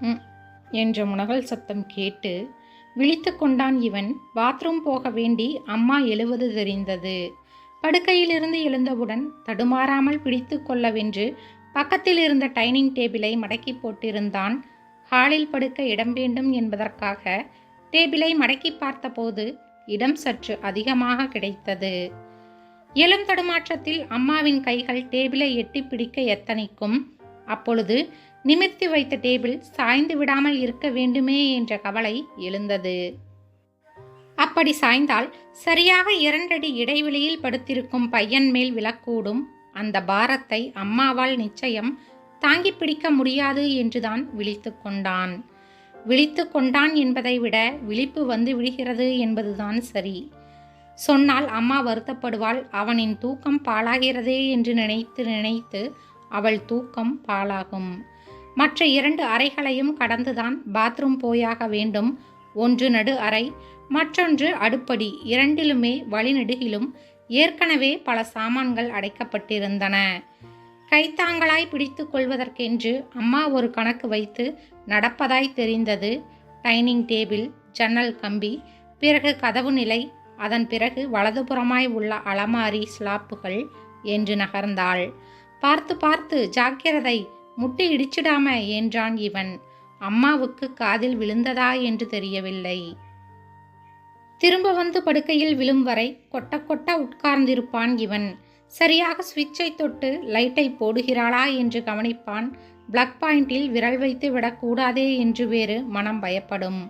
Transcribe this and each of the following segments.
ம் என்ற முனகல் சத்தம் கேட்டு விழித்து கொண்டான் இவன். பாத்ரூம் போக வேண்டி அம்மா எழுவது தெரிந்தது. படுக்கையிலிருந்து எழுந்தவுடன் தடுமாறாமல் பிடித்து கொள்ளவென்று பக்கத்தில் இருந்த டைனிங் டேபிளை மடக்கி போட்டிருந்தான். ஹாலில் படுக்க இடம் வேண்டும் என்பதற்காக டேபிளை மடக்கி பார்த்தபோது இடம் சற்று அதிகமாக கிடைத்தது. எழும் தடுமாற்றத்தில் அம்மாவின் கைகள் டேபிளை எட்டி பிடிக்க எத்தனைக்கும். அப்பொழுது நிமிர்த்தி வைத்த டேபிள் சாய்ந்து விடாமல் இருக்க வேண்டுமே என்ற கவலை எழுந்தது. அப்படி சாய்ந்தால் சரியாக இரண்டடி இடைவெளியில் படுத்திருக்கும் பையன் மேல் விழக்கூடும். அந்த பாரத்தை அம்மாவால் நிச்சயம் தாங்கி பிடிக்க முடியாது என்றுதான் விழித்து கொண்டான். விழித்து கொண்டான் என்பதை விட விழிப்பு வந்து விடுகிறது என்பதுதான் சரி. சொன்னால் அம்மா வருத்தப்படுவாள் அவனின் தூக்கம் பாழாகிறதே என்று நினைத்து நினைத்து அவள் தூக்கம் பாழாகும். மற்ற இரண்டு அறைகளையும் கடந்துதான் பாத்ரூம் போயாக வேண்டும். ஒன்று நடு அறை மற்றொன்று அடுப்படி. இரண்டிலுமே வழிநெடுகிலும் ஏற்கனவே பல சாமான்கள் அடைக்கப்பட்டிருந்தன. கைத்தாங்களாய் பிடித்து கொள்வதற்கென்று அம்மா ஒரு கணக்கு வைத்து நடப்பதாய் தெரிந்தது. டைனிங் டேபிள் ஜன்னல் கம்பி பிறகு கதவு நிலை அதன் பிறகு வலதுபுறமாய் உள்ள அலமாரி ஸ்லாப்புகள் என்று நகர்ந்தாள். பார்த்து பார்த்து ஜாக்கிரதை! முட்டை இடிச்சிடாம என்றான் இவன். அம்மாவுக்கு காதில் விழுந்ததா என்று தெரியவில்லை. திரும்ப வந்து படுக்கையில் விழும் வரை கொட்ட கொட்ட உட்கார்ந்திருப்பான் இவன். சரியாக சுவிட்சை தொட்டு லைட்டை போடுகிறாளா என்று கவனிப்பான். பிளக் பாயிண்டில் விரல் வைத்து விடக்கூடாதே என்று வேறு மனம் பயப்படும்.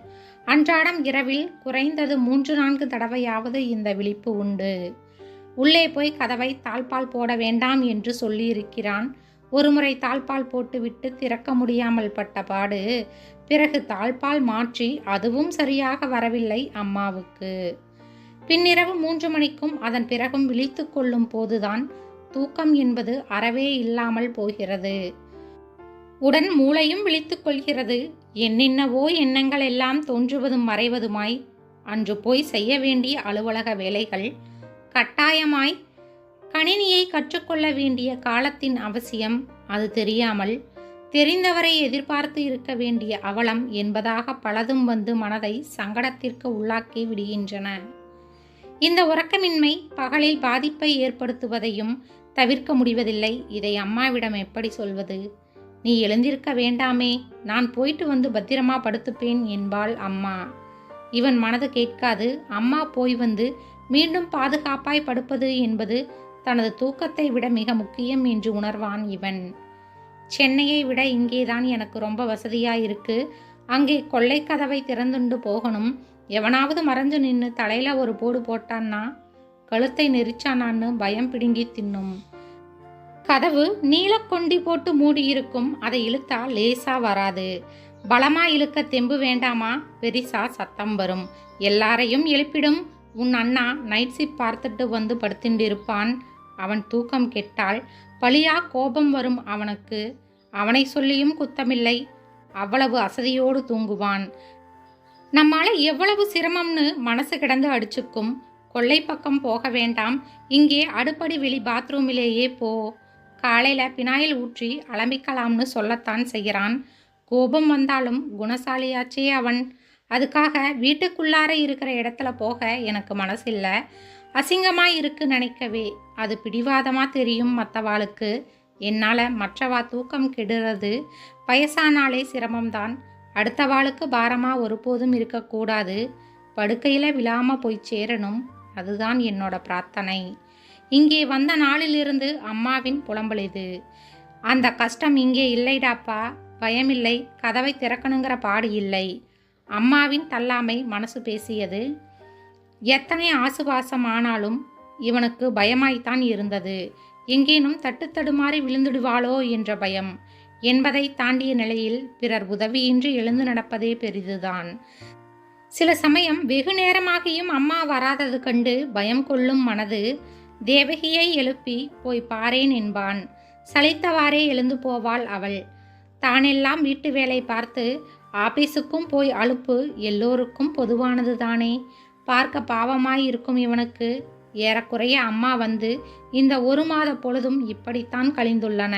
அன்றாடம் இரவில் குறைந்தது மூன்று நான்கு தடவையாவது இந்த விழிப்பு உண்டு. உள்ளே போய் கதவை தாழ்பால் போட வேண்டாம் என்று சொல்லியிருக்கிறான். ஒருமுறை தாழ்பால் போட்டுவிட்டு திறக்க முடியாமல் பட்ட பாடு பிறகு தாழ்பால் மாற்றி அதுவும் சரியாக வரவில்லை அம்மாவுக்கு. பின்னிரவு மூன்று மணிக்கும் அதன் பிறகும் விழித்து கொள்ளும் போதுதான் தூக்கம் என்பது அறவே இல்லாமல் போகிறது. உடன் மூளையும் விழித்து கொள்கிறது. என்னென்னவோ எண்ணங்கள் எல்லாம் தோன்றுவதும் மறைவதுமாய் அன்று போய் செய்ய வேண்டிய அலுவலக வேலைகள் கட்டாயமாய் கணினியை கற்றுக்கொள்ள வேண்டிய காலத்தின் அவசியம் அது தெரியாமல் தெரிந்தவரை எதிர்பார்த்து இருக்க வேண்டிய அவலம் என்பதாக பலதும் வந்து மனதை சங்கடத்திற்கு உள்ளாக்கி விடுகின்றன. இந்த உறக்கமின்மை பகலில் பாதிப்பை ஏற்படுத்துவதையும் தவிர்க்க முடிவதில்லை. இதை அம்மாவிடம் எப்படி சொல்வது? நீ எழுந்திருக்க வேண்டாமே நான் போயிட்டு வந்து பத்திரமா படுத்துப்பேன் என்பாள் அம்மா. இவன் மனது கேட்காது அம்மா போய் வந்து மீண்டும் பாதுகாப்பாய் படுப்பது என்பது தனது தூக்கத்தை விட மிக முக்கியம் என்று உணர்வான் இவன். சென்னையை விட இங்கேதான் எனக்கு ரொம்ப வசதியாக இருக்கு அங்கே கொள்ளை கதவை திறந்துண்டு போகணும். எவனாவது மறைஞ்சு நின்று தலையில ஒரு போடு போட்டான்னா? கழுத்தை நெரிச்சானான்னு பயம் பிடுங்கி தின்னும். கதவு நீலக்கொண்டி போட்டு மூடியிருக்கும். அதை இழுத்தா லேசா வராது. பலமா இழுக்க தெம்பு வேண்டாமா? பெரிசா சத்தம் வரும். எல்லாரையும் எழுப்பிடும். உன் அண்ணா நைட் ஷிப் பார்த்துட்டு வந்து படுத்திண்டிருப்பான். அவன் தூக்கம் கெட்டால் பழியா கோபம் வரும் அவனுக்கு. அவனை சொல்லியும் குத்தமில்லை. அவ்வளவு அசதியோடு தூங்குவான். நம்மால எவ்வளவு சிரமம்னு மனசு கிடந்து அடிச்சுக்கும். கொள்ளை பக்கம் போக வேண்டாம். இங்கே அடுப்படி வெளி பாத்ரூமிலேயே போ. காலையில் பினாயில் ஊற்றி அலம்பிக்கலாம்னு சொல்லத்தான் செய்கிறான். கோபம் வந்தாலும் குணசாலியாச்சே அவன். அதுக்காக வீட்டுக்குள்ளார இருக்கிற இடத்துல போக எனக்கு மனசில்லை. அசிங்கமாக இருக்கு நினைக்கவே. அது பிடிவாதமாக தெரியும் மற்றவாளுக்கு என்னால் மற்றவா தூக்கம் கெடுறது வயசானாலே சிரமம்தான். அடுத்தவாளுக்கு பாரமாக ஒருபோதும் இருக்கக்கூடாது படுக்கையில் விழாமல் போய் சேரணும். அதுதான் என்னோட பிரார்த்தனை. இங்கே வந்த நாளிலிருந்து அம்மாவின் புலம்பல் இது. அந்த கஷ்டம் இங்கே இல்லைடாப்பா. பயமில்லை. கதவை திறக்கணுங்கிற பாடு இல்லை. அம்மாவின் தள்ளாமை மனசு பேசியது. எத்தனை ஆசுவாசம் ஆனாலும் இவனுக்கு பயமாய்த்தான் இருந்தது. எங்கேனும் தட்டுத்தடுமாறி விழுந்துடுவாளோ என்ற பயம். என்பதை தாண்டிய நிலையில் பிறர் உதவியின்றி எழுந்து நடப்பதே பெரிதுதான். சில சமயம் வெகு நேரமாகியும் அம்மா வராதது கண்டு பயம் கொள்ளும் மனது தேவகியை எழுப்பி போய் பாரேன் என்பான். சலித்தவாறே எழுந்து போவாள் அவள். தானெல்லாம் வீட்டு வேலை பார்த்து ஆபீஸுக்கும் போய் அலுப்பு எல்லோருக்கும் பொதுவானது தானே பார்க்க பாவமாய் இருக்கும் இவனுக்கு. ஏறக்குறைய அம்மா வந்து இந்த ஒரு மாத பொழுதும் இப்படித்தான் கழிந்துள்ளன.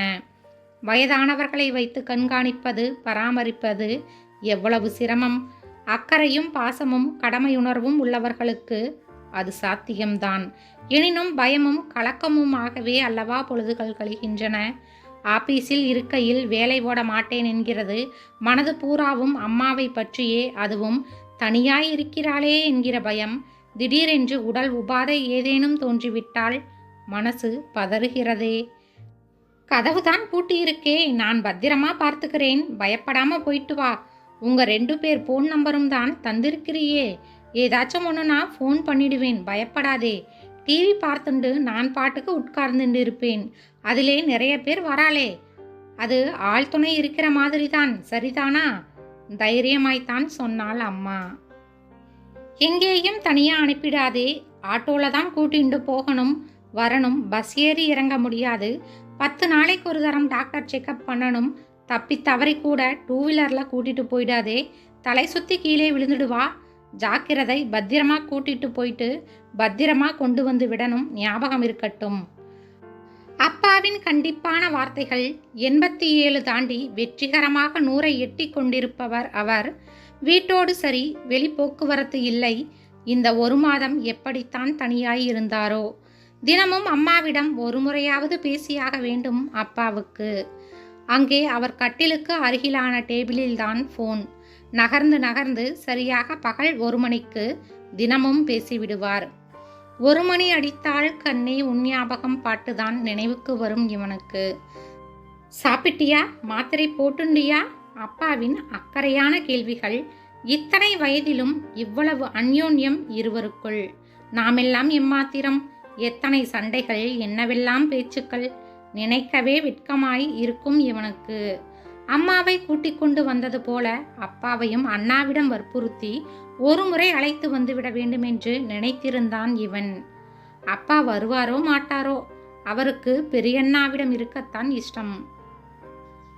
வயதானவர்களை வைத்து கண்காணிப்பது பராமரிப்பது எவ்வளவு சிரமம். அக்கறையும் பாசமும் கடமையுணர்வும் உள்ளவர்களுக்கு அது சாத்தியம்தான். எனினும் பயமும் கலக்கமுமாகவே அல்லவா பொழுதுகள் கழிகின்றன. ஆபீஸில் இருக்கையில் வேலை ஓட மாட்டேன் என்கிறது மனது பூராவும் அம்மாவை பற்றியே அதுவும் தனியாய் இருக்கிறாளே என்கிற பயம் திடீரென்று உடல் உபாதை ஏதேனும் தோன்றிவிட்டால் மனசு பதறுகிறதே. கதவுதான் பூட்டியிருக்கே நான் பத்திரமா பார்த்துக்கிறேன். பயப்படாம போயிட்டு வா. உங்க ரெண்டு பேர் ஃபோன் நம்பரும் தான் தந்திருக்கிறியே. ஏதாச்சும் ஒன்றுனா ஃபோன் பண்ணிடுவேன். பயப்படாதே. டிவி பார்த்துண்டு நான் பாட்டுக்கு உட்கார்ந்துட்டு இருப்பேன். அதிலே நிறைய பேர் வராளே. அது ஆள் துணை இருக்கிற மாதிரி தான் சரிதானா? தைரியமாய்த்தான் சொன்னாள் அம்மா. எங்கேயும் தனியா அனுப்பிடாதே ஆட்டோல தான் கூட்டிண்டு போகணும் வரணும் பஸ் ஏறி இறங்க முடியாது. பத்து நாளைக்கு ஒரு தரம் டாக்டர் செக்கப் பண்ணணும் தப்பி தவறி கூட டூ வீலரில் கூட்டிட்டு போயிடாதே. தலை சுற்றி கீழே விழுந்துடுவா ஜாக்கிரதை பத்திரமா கூட்டிட்டு போயிட்டு பத்திரமா கொண்டு வந்து விடணும் ஞாபகம் இருக்கட்டும். அப்பாவின் கண்டிப்பான வார்த்தைகள் எண்பத்தி ஏழு தாண்டி வெற்றிகரமாக நூறை எட்டி கொண்டிருப்பவர் அவர். வீட்டோடு சரி வெளி போக்குவரத்து இல்லை. இந்த ஒரு மாதம் எப்படித்தான் தனியாய் இருந்தாரோ தினமும் அம்மாவிடம் ஒரு முறையாவது பேசியாக வேண்டும் அப்பாவுக்கு. அங்கே அவர் கட்டிலுக்கு அருகிலான டேபிளில்தான் ஃபோன். நகர்ந்து நகர்ந்து சரியாக பகல் ஒரு மணிக்கு தினமும் பேசிவிடுவார். ஒரு மணி அடித்தால் கண்ணே உன் ஞாபகம் பாட்டுதான் நினைவுக்கு வரும் இவனுக்கு. சாப்பிட்டியா? மாத்திரை போட்டுண்டியா? அப்பாவின் அக்கறையான கேள்விகள் இத்தனை வயதிலும் இவ்வளவு அந்யோன்யம் இருவருக்குள். நாமெல்லாம் எம்மாத்திரம்? எத்தனை சண்டைகள் என்னவெல்லாம் பேச்சுக்கள்? நினைக்கவே வெட்கமாய் இருக்கும் இவனுக்கு. அம்மாவை கூட்டிக் கொண்டு வந்தது போல அப்பாவையும் அண்ணாவிடம் வற்புறுத்தி ஒரு முறை அழைத்து வந்துவிட வேண்டும் என்று நினைத்திருந்தான் இவன். அப்பா வருவாரோ மாட்டாரோ? அவருக்கு பெரியண்ணாவிடம் இருக்கத்தான் இஷ்டம்.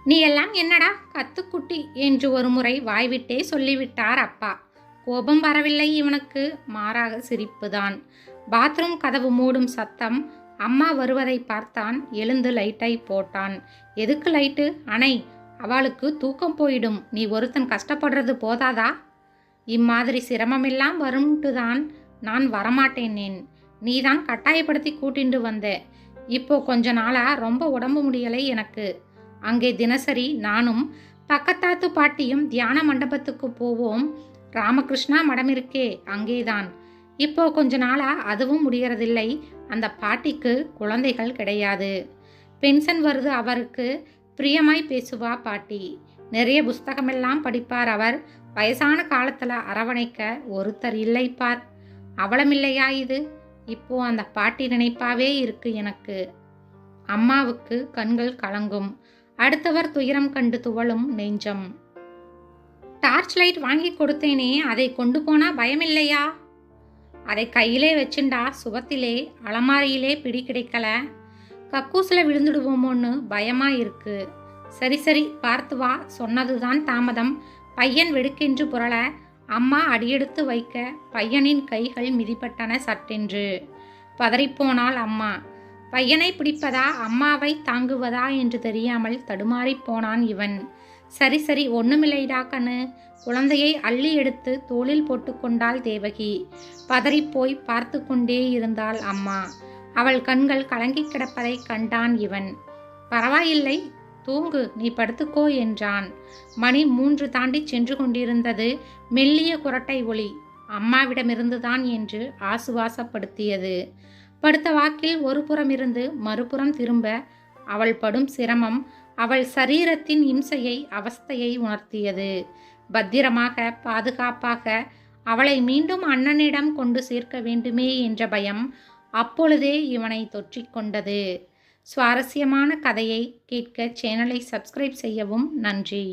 நீ எல்லாம் என்னடா கத்துக்குட்டி? என்று ஒரு முறை வாய்விட்டே சொல்லிவிட்டார் அப்பா. கோபம் வரவில்லை இவனுக்கு. மாறாக சிரிப்புதான். பாத்ரூம் கதவு மூடும் சத்தம். அம்மா வருவதை பார்த்தான். எழுந்து லைட்டை போட்டான். எதுக்கு லைட்டு? அணை. அவளுக்கு தூக்கம் போயிடும். நீ ஒருத்தன் கஷ்டப்படுறது போதாதா? இம்மாதிரி சிரமமெல்லாம் வரும்ட்டு தான் நான் வரமாட்டேனேன். நீ தான் கட்டாயப்படுத்தி கூட்டிண்டு வந்த. இப்போ கொஞ்ச நாளா ரொம்ப உடம்பு முடியலை எனக்கு. அங்கே தினசரி நானும் பக்கத்தாத்து பாட்டியும் தியான மண்டபத்துக்கு போவோம். ராமகிருஷ்ணா மடம் இருக்கே அங்கேதான். இப்போ கொஞ்ச நாளா அதுவும் முடியறதில்லை. அந்த பாட்டிக்கு குழந்தைகள் கிடையாது. பென்ஷன் வருது அவருக்கு. பிரியமாய் பேசுவா பாட்டி. நிறைய புஸ்தகமெல்லாம் படிப்பார் அவர். வயசான காலத்தில் அரவணைக்க ஒருத்தர் இல்லை பார். அவலமில்லையா இது? இப்போ அந்த பாட்டி நினைப்பாவே இருக்கு எனக்கு. அம்மாவுக்கு கண்கள் கலங்கும். அடுத்தவர் துயரம் கண்டு துவளும் நெஞ்சம். டார்ச் லைட் வாங்கி கொடுத்தேனே அதை கொண்டு போனா பயமில்லையா அதை கையிலே வச்சுண்டா சுபத்திலே அலமாரியிலே பிடி கிடைக்கல. கக்கூசில் விழுந்துடுவோமோன்னு பயமா இருக்கு. சரி சரி பார்த்து வா சொன்னதுதான் தாமதம். பையன் வெடுக்கென்று புரள அம்மா அடியெடுத்து வைக்க பையனின் கைகள் மிதிப்பட்டன சட்டென்று பதறிப்போனாள் அம்மா. பையனை பிடிப்பதா அம்மாவை தாங்குவதா என்று தெரியாமல் தடுமாறிப் போனான் இவன். சரி சரி ஒண்ணுமில்லைடா கண்ணு. குழந்தையை அள்ளி எடுத்து தோளில் போட்டுக்கொண்டாள் தேவகி. பதறிப்போய் பார்த்து கொண்டே இருந்தாள் அம்மா. அவள் கண்கள் கலங்கி கிடப்பதை கண்டான் இவன். பரவாயில்லை தூங்கு நீ படுத்துக்கோ என்றான். மணி மூன்று தாண்டி சென்று கொண்டிருந்தது மெல்லிய குரட்டை ஒளி அம்மாவிடமிருந்துதான் என்று ஆசுவாசப்படுத்தியது. படுத்த வாக்கில் ஒரு புறமிருந்து மறுபுறம் திரும்ப அவள் படும் சிரமம் அவள் சரீரத்தின் இம்சையை அவஸ்தையை உணர்த்தியது. பத்திரமாக பாதுகாப்பாக அவளை மீண்டும் அண்ணனிடம் கொண்டு சேர்க்க வேண்டுமே என்ற பயம் அப்பொழுதே இவனை தொற்றிக்கொண்டது சுவாரஸ்யமான கதையை கேட்க சேனலை சப்ஸ்கிரைப் செய்யவும் நன்றி.